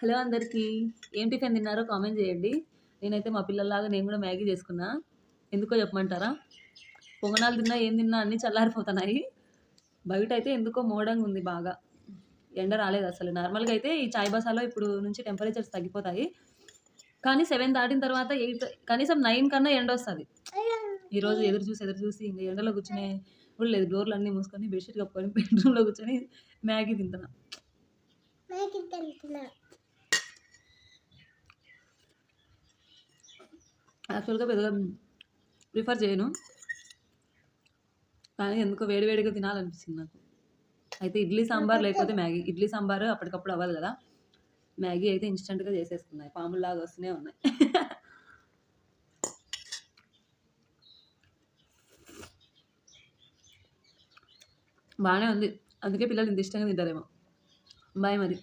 Hello అందరికీ. ఏం tiffin తిన్నారో కామెంట్ చేయండి. నేనైతే మా పిల్లల్లాగా నేను కూడా మ్యాగీ చేసుకున్నా. ఎందుకో చెప్పమంటారా? పొంగనాలు తిన్నా ఏం తిన్నా అన్నీ చల్లారిపోతున్నాయి. బయట అయితే ఎందుకో మోడంగా ఉంది బాగా. ఎండ రాలేదు అసలు. నార్మల్గా అయితే ఈ చాయ్ బసాలో ఇప్పుడు నుంచి టెంపరేచర్స్ తగ్గిపోతాయి. కానీ సెవెన్ దాటిన తర్వాత ఎయిట్ కనీసం నైన్ కన్నా ఎండ వస్తుంది. ఈరోజు ఎదురు చూసి ఎదురు చూసి ఇంకా ఎండలో కూర్చునే కూడా లేదు. డోర్లు అన్నీ మూసుకొని బెడ్షీట్ కప్పుకొని బెడ్రూమ్లో కూర్చొని మ్యాగీ తింటున్నా. మ్యాగీ తింటున్నా. యాక్చువల్గా పెద్దగా ప్రిఫర్ చేయను. కానీ ఎందుకో వేడివేడిగా తినాలనిపిస్తుంది నాకు. అయితే ఇడ్లీ సాంబార్ లేకపోతే మ్యాగీ. ఇడ్లీ సాంబార్ అప్పటికప్పుడు అవ్వాలి కదా. మ్యాగీ అయితే ఇన్స్టెంట్గా చేసేసుకున్నాయి పాముల్లాగా వస్తూనే ఉన్నాయి. బాగానే ఉంది. అందుకే పిల్లలు ఇంత ఇష్టంగా తింటారేమో. బాయ్ మరి.